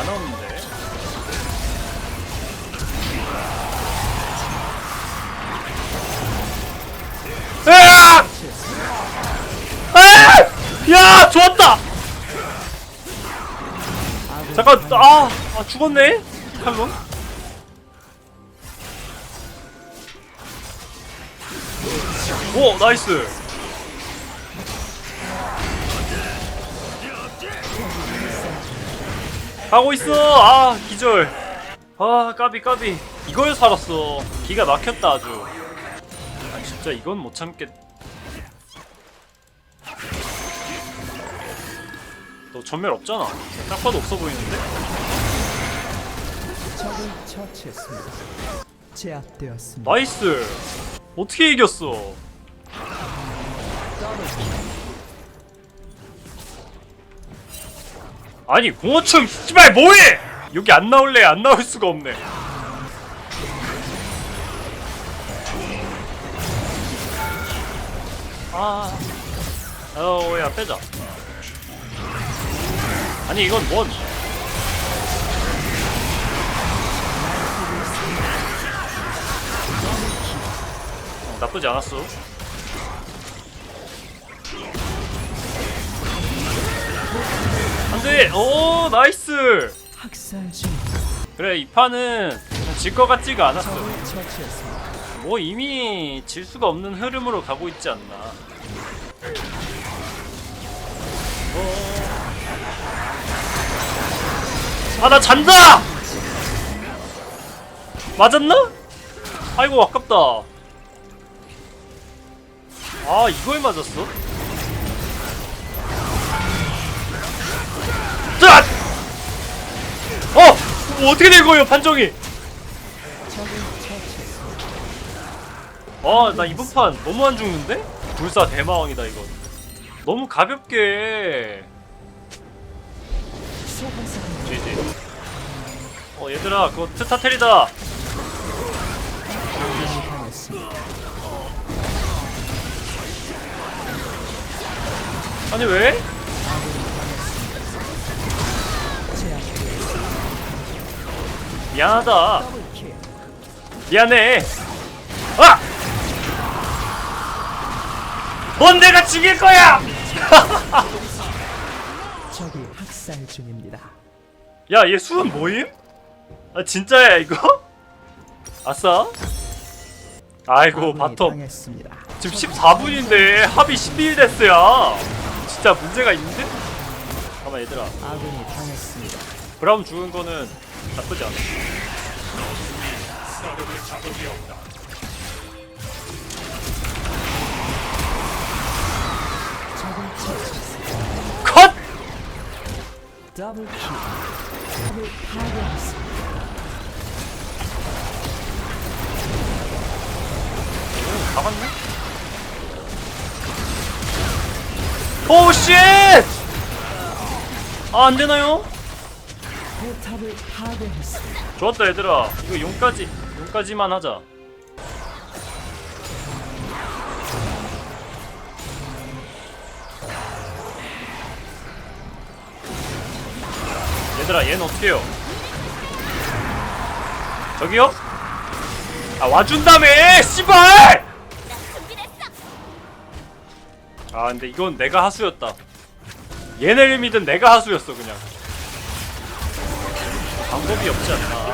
안 오는데. 야, 좋았다. 잠깐, 아, 아 죽었네. 칼론. 오, 나이스. 가고 있어. 아, 기절. 아, 까비 까비. 이걸 살았어. 기가 막혔다 아주. 아, 진짜 이건 못 참겠. 너 전멸 없잖아. 딱 봐도 없어 보이는데? 적을 처치했습니다. 제압되었습니다. 나이스. 어떻게 이겼어? 아니 공어충 씨발 뭐해? 여기 안 나올래 안 나올 수가 없네. 아, 어야 빼자. 아니 이건 뭔? 어, 나쁘지 않았어. 안돼. 오 나이스. 그래 이 판은 질 것 같지가 않았어. 뭐 이미 질 수가 없는 흐름으로 가고 있지 않나. 아 나 잔다. 맞았나? 아이고 아깝다. 아 이걸 맞았어? 어! 뭐 어떻게 된 거예요 판정이? 아, 나 이번 판 너무 안 죽는데? 불사 대마왕이다 이거. 너무 가볍게. GG. 어 얘들아, 그거 트타텔이다. 아니 왜? 미안하다. 미안해. 아! 넌 내가 죽일 거야. 적이 학살 중입니다. 야, 얘 수은 뭐임? 아 진짜야 이거? 아싸. 아이고 바텀 당했습니다. 지금 14분인데 합이 12일 진짜 문제가 있는데? 잠깐만 얘들아 아군이 당했습니다. 브라운 죽은 거는 나쁘지 않아. 컷! 더블킬. 적을 파괴했습니다. 다 갔네? 오 쉣! 아 안 되나요? 포탑을 파괴했습니다. 좋았다 얘들아 이거 용까지 용까지만 하자 얘들아 얘는 어떻게 해요? 저기요? 아 와준다며 씨발! 아 근데 이건 내가 하수였다 얘네 를 믿은 내가 하수였어 그냥 방법이 없지 않나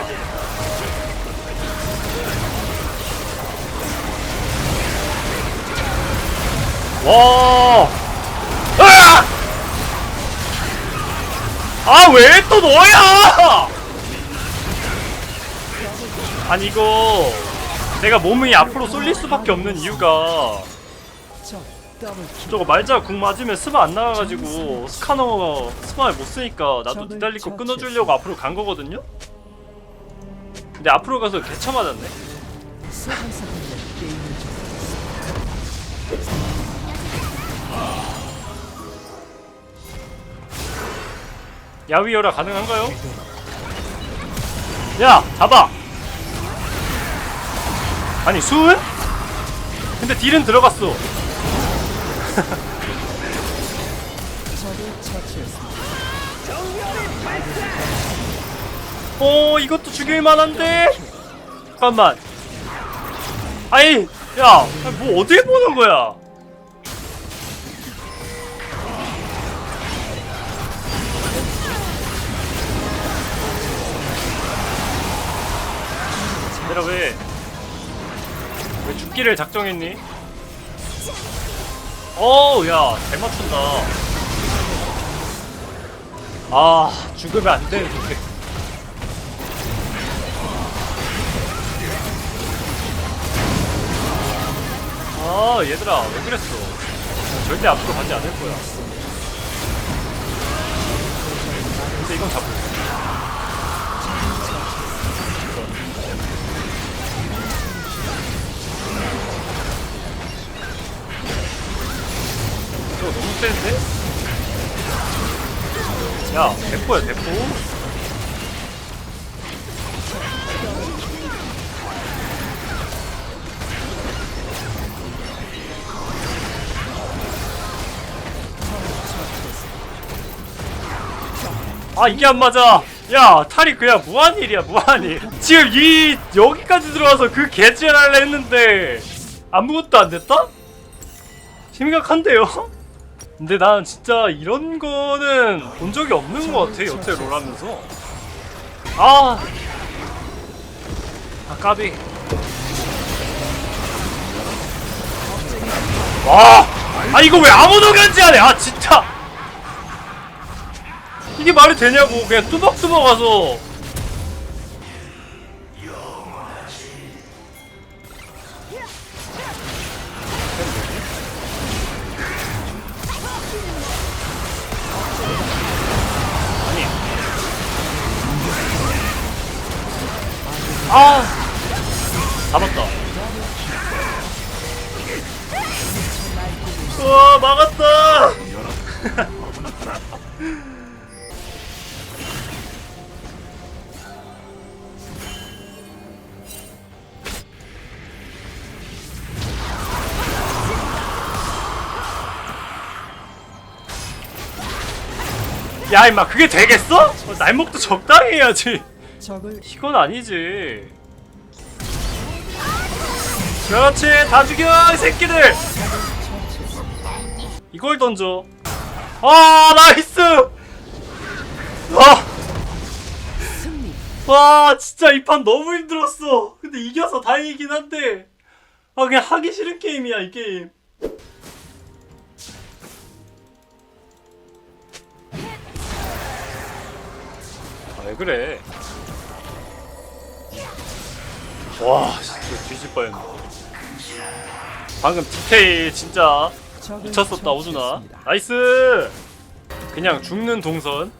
와! 아, 왜 또 너야! 아니, 이거, 내가 몸이 앞으로 쏠릴 수밖에 없는 이유가. 저거 말자 궁 맞으면 스마 안 나가가지고, 스카너가 스마를 못 쓰니까, 나도 니달리 거 끊어주려고 앞으로 간 거거든요? 근데 앞으로 가서 개쳐 맞았네? 야위어라 가능한가요? 야! 잡아! 아니 수은? 근데 딜은 들어갔어 어 이것도 죽일 만한데? 잠깐만. 아니 야뭐 어딜 보는 거야? 얘들아 왜, 왜 죽기를 작정했니? 어우 야잘 맞춘다 아 죽으면 안 되는데 아 얘들아 왜 그랬어? 절대 앞으로 가지 않을 거야. 근데 이건 잡고 저거 너무 센데? 야 대포야 대포 아 이게 안 맞아 야 탈이 그냥 무한일이야 무한일 지금 이 여기까지 들어와서 그 개지랄 했는데 아무것도 안 됐다? 심각한데요? 근데 난 진짜 이런 거는 본 적이 없는 것 같아 여태 롤 하면서. 아, 아 까비. 와, 아 이거 왜 아무도 해? 아 진짜! 이게 말이 되냐고. 그냥 뚜벅뚜벅 와서 잡았다. 우와 막았다! 야 임마 그게 되겠어? 어, 날먹도 적당히 해야지. 이건 아니지 그렇지 다 죽여 이 새끼들. 이걸 던져. 아 나이스! 와. 와 진짜 이 판 너무 힘들었어. 근데 이겨서 다행이긴 한데. 아 그냥 하기 싫은 게임이야 이 게임. 아, 왜 그래? 와 진짜 뻔했네 방금 디테일 진짜 미쳤었다 오준아. 나이스 그냥 죽는 동선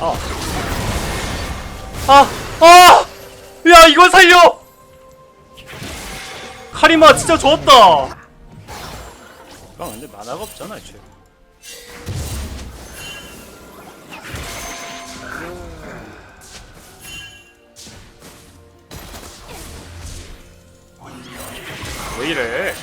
아. 아, 아! 야, 이걸 살려! 카리마 진짜 좋았다! 아, 근데 만화가 없잖아, 애초에. 왜 이래?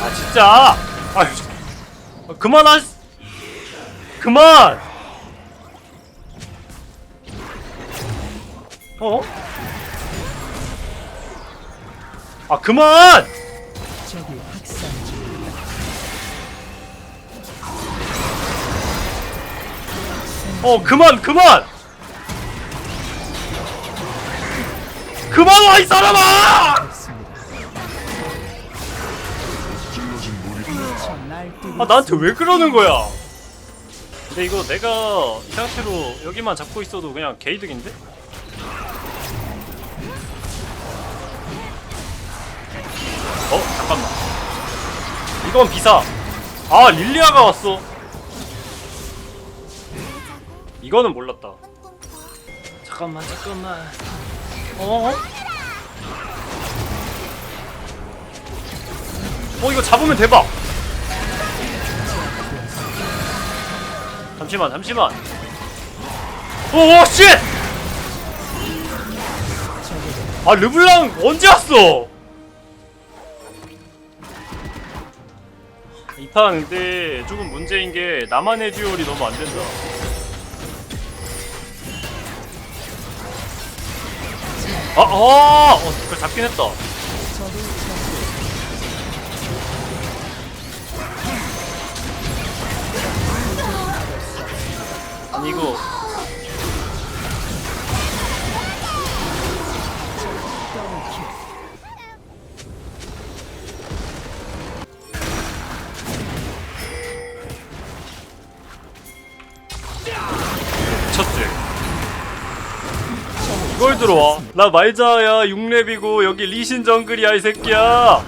아 진짜! 아유, 아, 그만 하, 그만! 어? 아 그만! 어 그만 그만! 그만 와 이 사람아! 아 나한테 왜 그러는 거야? 근데 이거 내가 이 상태로 여기만 잡고 있어도 그냥 개이득인데? 어 잠깐만. 이건 비사. 아 릴리아가 왔어 이거는 몰랐다 잠깐만 잠깐만 어? 어 이거 잡으면 대박 잠시만 잠시만 오오 쉣! 아 르블랑 언제 왔어? 이판 근데 조금 문제인 게 나만의 듀얼이 너무 안 된다. 아, 아, 어, 그걸 잡긴 했다. 아니 이거 나 말자야 6렙이고 여기 리신 정글이야 이 새끼야.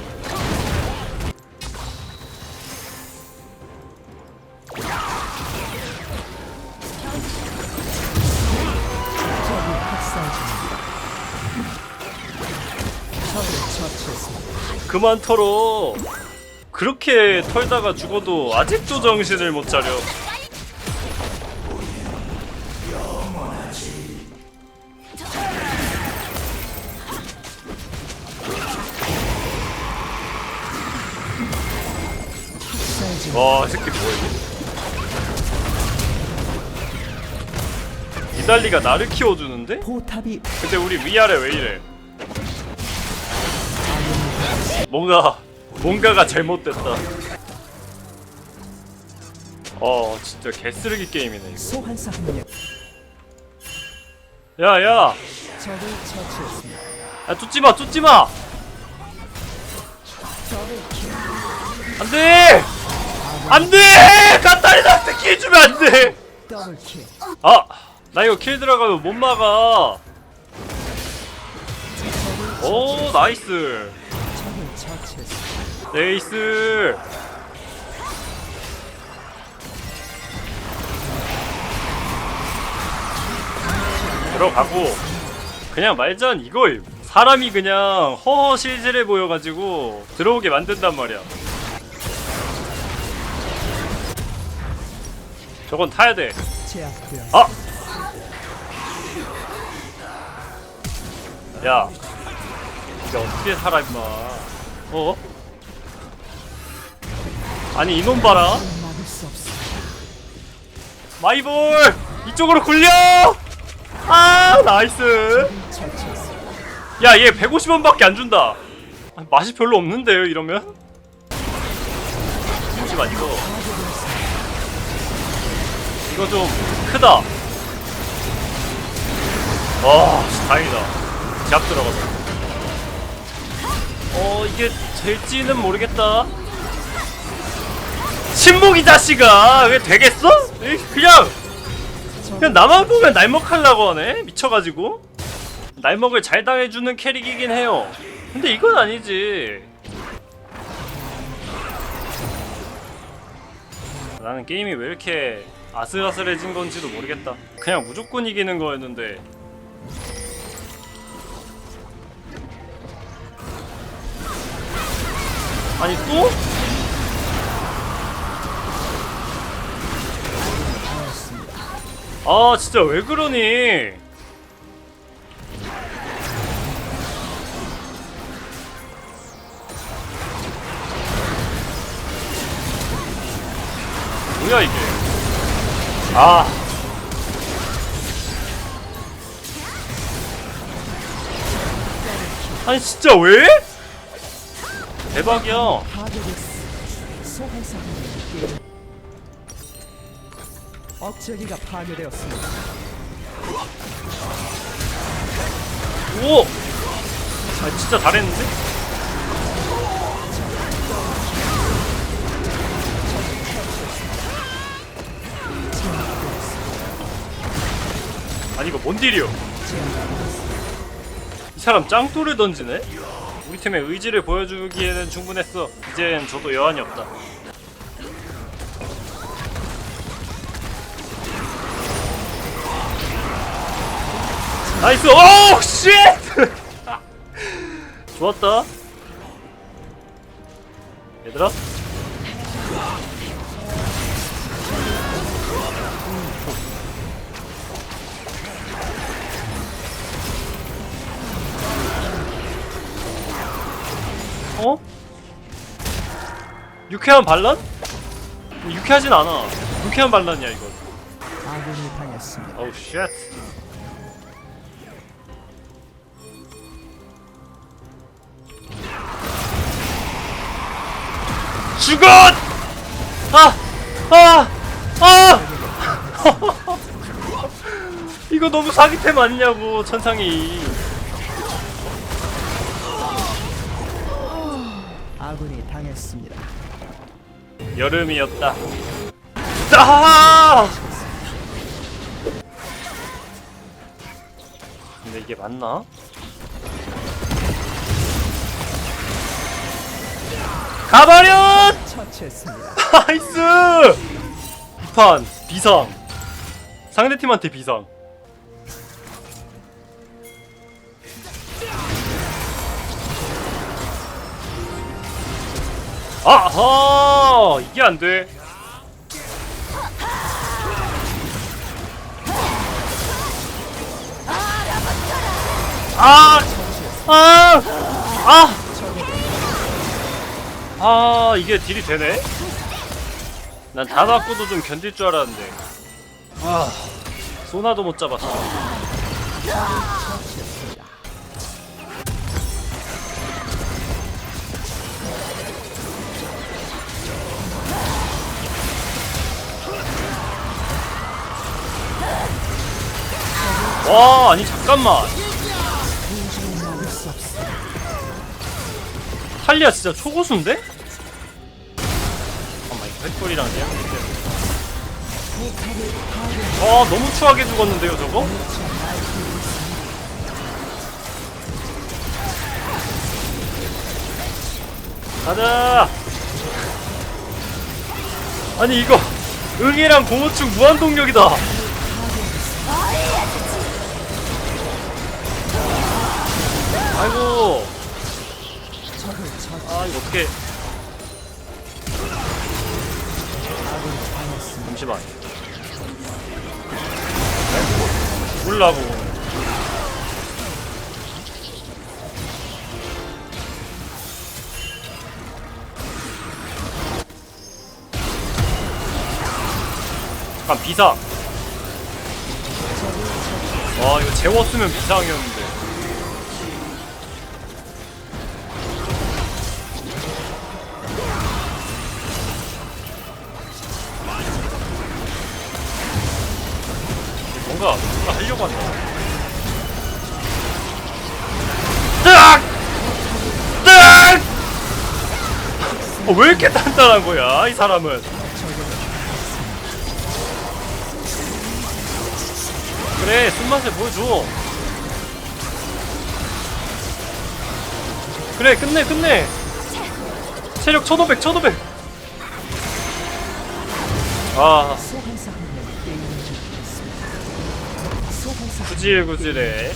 그만 털어. 그렇게 털다가 죽어도 아직도 정신을 못 차려. 와, 이 새끼 뭐야? 이달리가 나를 키워주는데? 포탑이 근데 우리 위아래 왜 이래? 뭔가 뭔가가 잘못됐다. 어 진짜 개쓰레기 게임이네 이거. 소환사. 야야, 적을 처치했습니다. 야 쫓지마 쫓지마. 더블킬. 안돼, 안돼. 가타리나한테 킬 주면 안돼. 더블킬. 아, 나 이거 킬 들어가면 못 막아. 오 나이스. 네이스. 들어가고 그냥 말전 이거임 사람이 그냥 허허실실해 보여가지고 들어오게 만든단 말이야 저건 타야 돼. 제압되어 아! 야. 이게 어떻게 살아 임마. 어? 아니 이놈 봐라. 마이볼! 이쪽으로 굴려! 아 나이스. 야 얘 150원밖에 안 준다. 아, 맛이 별로 없는데요 이러면? 잠시만 이거 이거 좀 크다. 와 씨, 다행이다. 제압 들어가서. 어 이게 될지는 모르겠다. 침묵이 자식아! 왜 되겠어? 그냥 그냥 나만 보면 날먹하려고 하네? 미쳐가지고. 날먹을 잘 당해주는 캐릭이긴 해요. 근데 이건 아니지. 나는 게임이 왜 이렇게 아슬아슬해진 건지도 모르겠다. 그냥 무조건 이기는 거였는데. 아니 또? 아 진짜 왜 그러니? 뭐야 이게 아 아니 진짜 왜? 대박이야. 억제기가 파괴되었습니다. 오! 아 진짜 잘했는데? 아니 이거 뭔 딜이요? 이 사람 짱돌을 던지네? 우리 팀의 의지를 보여주기에는 충분했어 이젠 저도 여한이 없다 나이스! 오! 쉣! 좋았다 얘들아 유쾌한 반란? 유쾌하진 않아 유쾌한 반란이야 이건 아군이 당했습니다. 어우 쉣 죽어! 아! 아! 아! 이거 너무 사기템 아니냐고 천상이 아군이 당했습니다. 여름이었다 아! 근데 이게 맞나? 가버려! 처치했습니다. 나이스! 비판 비상 상대팀한테 비상 아하 이게 안돼 아! 아! 아! 아 이게 딜이 되네? 난다 맞고도 좀 견딜 줄 알았는데 아 소나도 못 잡았어 와 아니 잠깐만. 탈리아 진짜 초고수인데? 잠깐만 이거 얘랑 아 너무 추하게 죽었는데요 저거? 가자 아니 이거 응이랑 공호축 무한동력이다 아이고. 아 이거 어떻게. 잠시만 몰라고 잠깐 비상 와 이거 재웠으면 비상이었는데 어, 왜 이렇게 단단한 거야, 이 사람은? 그래, 숨맛을 보여줘. 그래, 끝내, 끝내. 체력 1500, 1500. 아, 구질구질해.